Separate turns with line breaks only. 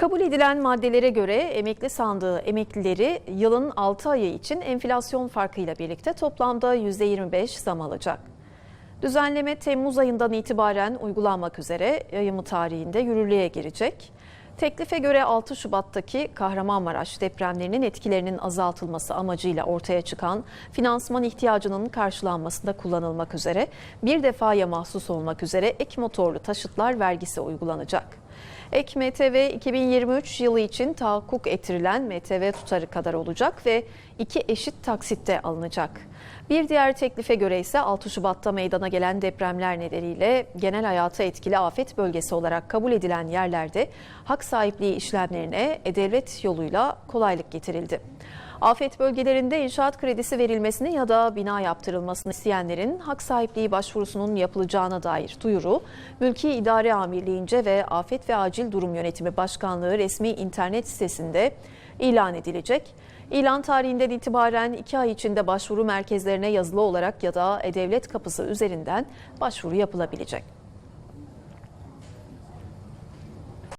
Kabul edilen maddelere göre emekli sandığı emeklileri yılın 6 ayı için enflasyon farkıyla birlikte toplamda %25 zam alacak. Düzenleme Temmuz ayından itibaren uygulanmak üzere yayımı tarihinde yürürlüğe girecek. Teklife göre 6 Şubat'taki Kahramanmaraş depremlerinin etkilerinin azaltılması amacıyla ortaya çıkan finansman ihtiyacının karşılanmasında kullanılmak üzere bir defaya mahsus olmak üzere ek motorlu taşıtlar vergisi uygulanacak. Ek MTV 2023 yılı için tahakkuk ettirilen MTV tutarı kadar olacak ve iki eşit taksitte alınacak. Bir diğer teklife göre ise 6 Şubat'ta meydana gelen depremler nedeniyle genel hayata etkili afet bölgesi olarak kabul edilen yerlerde hak sahipliği işlemlerine e-devlet yoluyla kolaylık getirildi. Afet bölgelerinde inşaat kredisi verilmesini ya da bina yaptırılmasını isteyenlerin hak sahipliği başvurusunun yapılacağına dair duyuru, Mülki İdare Amirliğince ve Afet ve Acil Durum Yönetimi Başkanlığı resmi internet sitesinde ilan edilecek. İlan tarihinden itibaren iki ay içinde başvuru merkezlerine yazılı olarak ya da E-Devlet kapısı üzerinden başvuru yapılabilecek.